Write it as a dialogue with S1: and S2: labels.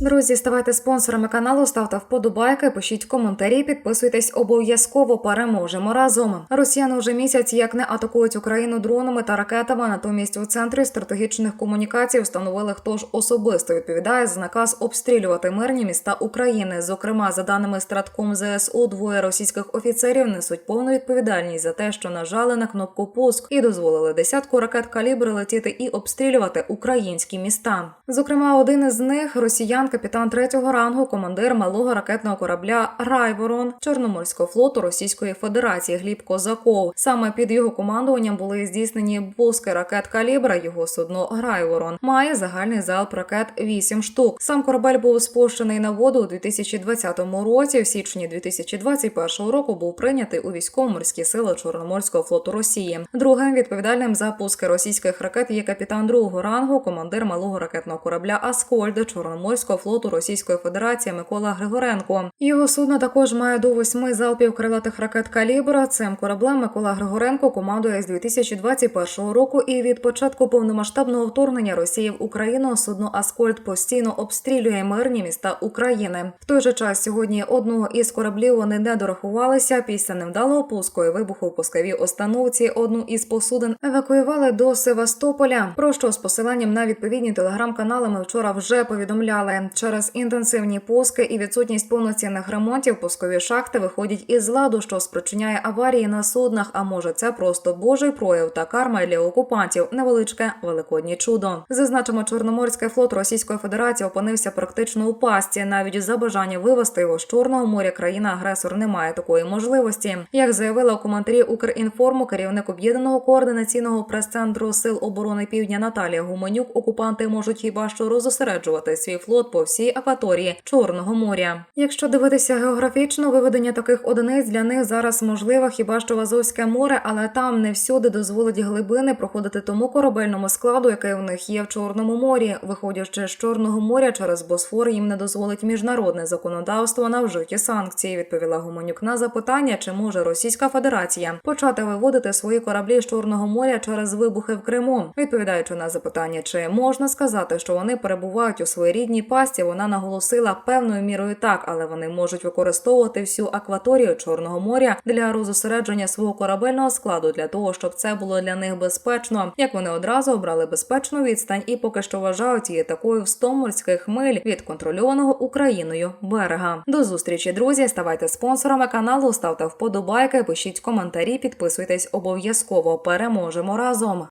S1: Друзі, ставайте спонсорами каналу, ставте вподобайки, пишіть коментарі, підписуйтесь обов'язково. Переможемо разом. Росіяни вже місяць як не атакують Україну дронами та ракетами. Натомість у центрі стратегічних комунікацій встановили, хто ж особисто відповідає за наказ обстрілювати мирні міста України. Зокрема, за даними Стратком ЗСУ, двоє російських офіцерів несуть повну відповідальність за те, що нажали на кнопку пуск і дозволили десятку ракет калібри летіти і обстрілювати українські міста. Зокрема, один із них росіян, капітан третього рангу, командир малого ракетного корабля Райворон Чорноморського флоту Російської Федерації Гліб Козаков. Саме під його командуванням були здійснені пуски ракет калібра. Його судно Райворон має загальний залп ракет 8 штук. Сам корабель був спущений на воду у 2020 році. В січні 2021 року був прийнятий у військово-морські сили Чорноморського флоту Росії. Другим відповідальним за пуски російських ракет є капітан другого рангу, командир малого ракетного корабля Аскольд Чорноморського флоту Російської Федерації Микола Григоренко. Його судно також має до восьми залпів крилатих ракет калібра. Цим кораблем Микола Григоренко командує з 2021 року. І від початку повномасштабного вторгнення Росії в Україну судно Аскольд постійно обстрілює мирні міста України. В той же час сьогодні одного із кораблів вони не дорахувалися. Після невдалого пуску і вибуху в пусковій установці одну із посудин евакуювали до Севастополя. Про що з посиланням на відповідні телеграм-канали ми вчора вже повідомляли. Через інтенсивні пуски і відсутність повноцінних ремонтів пускові шахти виходять із ладу, що спричиняє аварії на суднах. А може, це просто божий прояв та карма для окупантів. Невеличке великоднє чудо. Зазначимо, Чорноморський флот Російської Федерації опинився практично у пастці. Навіть за бажання вивести його з Чорного моря країна-агресор не має такої можливості. Як заявила у коментарі Укрінформу, керівник об'єднаного координаційного прес-центру сил оборони Півдня Наталія Гуменюк, окупанти можуть хіба що розосереджувати свій флот по всій акваторії Чорного моря. Якщо дивитися географічно, виведення таких одиниць для них зараз можливо хіба що в Азовське море, але там не всюди дозволить глибини проходити тому корабельному складу, який у них є в Чорному морі. Виходячи з Чорного моря через Босфор, їм не дозволить міжнародне законодавство на вжиті санкції. Відповіла Гуменюк на запитання, чи може Російська Федерація почати виводити свої кораблі з Чорного моря через вибухи в Криму. Відповідаючи на запитання, чи можна сказати, що вони перебувають у своїй рідній пасті, вона наголосила певною мірою так, але вони можуть використовувати всю акваторію Чорного моря для розосередження свого корабельного складу для того, щоб це було для них безпечно. Як вони одразу обрали безпечну відстань і поки що вважають її такою в 100 морських миль від контрольованого Україною берега. До зустрічі, друзі. Ставайте спонсорами каналу, ставте вподобайки, пишіть коментарі, підписуйтесь обов'язково. Переможемо разом.